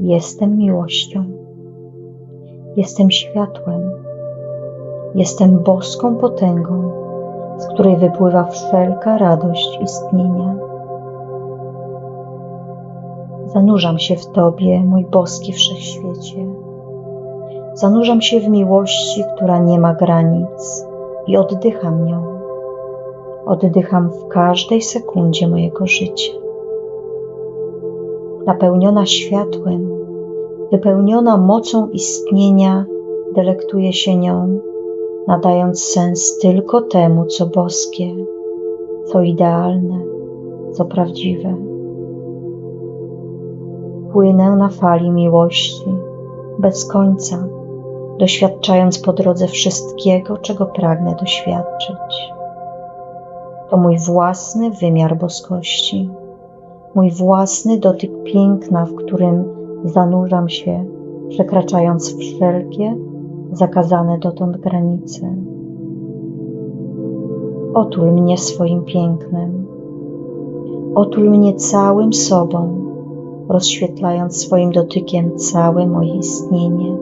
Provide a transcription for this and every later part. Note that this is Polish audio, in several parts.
Jestem miłością. Jestem światłem. Jestem boską potęgą, z której wypływa wszelka radość istnienia. Zanurzam się w Tobie, mój boski wszechświecie. Zanurzam się w miłości, która nie ma granic i oddycham nią. Oddycham w każdej sekundzie mojego życia. Napełniona światłem, wypełniona mocą istnienia, delektuję się nią, nadając sens tylko temu, co boskie, co idealne, co prawdziwe. Płynę na fali miłości, bez końca, doświadczając po drodze wszystkiego, czego pragnę doświadczyć. To mój własny wymiar boskości, mój własny dotyk piękna, w którym zanurzam się, przekraczając wszelkie zakazane dotąd granice. Otul mnie swoim pięknem, otul mnie całym sobą, rozświetlając swoim dotykiem całe moje istnienie.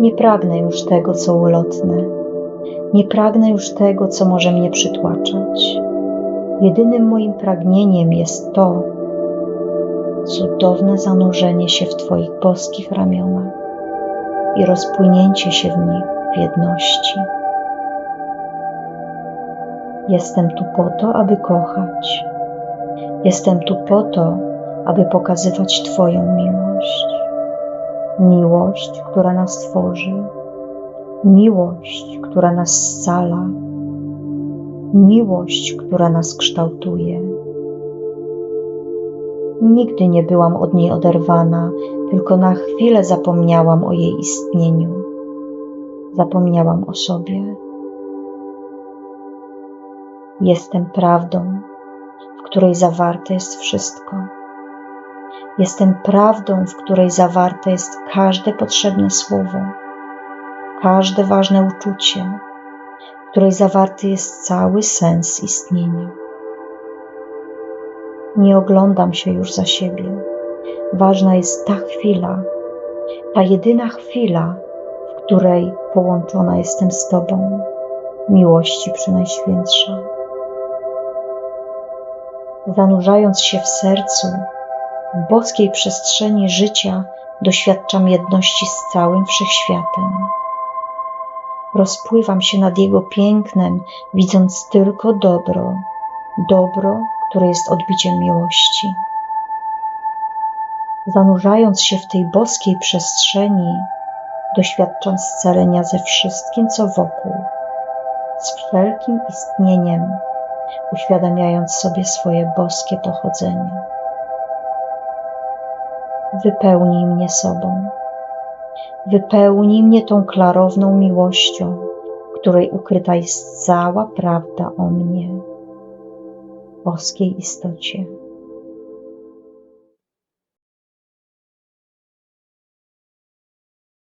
Nie pragnę już tego, co ulotne, nie pragnę już tego, co może mnie przytłaczać. Jedynym moim pragnieniem jest to cudowne zanurzenie się w Twoich boskich ramionach i rozpłynięcie się w nich w jedności. Jestem tu po to, aby kochać. Jestem tu po to, aby pokazywać Twoją miłość. Miłość, która nas tworzy, miłość, która nas scala, miłość, która nas kształtuje. Nigdy nie byłam od niej oderwana, tylko na chwilę zapomniałam o jej istnieniu. Zapomniałam o sobie. Jestem prawdą, w której zawarte jest wszystko. Jestem prawdą, w której zawarte jest każde potrzebne słowo, każde ważne uczucie, której zawarty jest cały sens istnienia. Nie oglądam się już za siebie. Ważna jest ta chwila, ta jedyna chwila, w której połączona jestem z Tobą, miłości przynajświętsza. Zanurzając się w sercu, w boskiej przestrzeni życia, doświadczam jedności z całym wszechświatem. Rozpływam się nad Jego pięknem, widząc tylko dobro, dobro, które jest odbiciem miłości. Zanurzając się w tej boskiej przestrzeni, doświadczam scalenia ze wszystkim, co wokół, z wszelkim istnieniem, uświadamiając sobie swoje boskie pochodzenie. Wypełnij mnie sobą. Wypełnij mnie tą klarowną miłością, której ukryta jest cała prawda o mnie, boskiej istocie.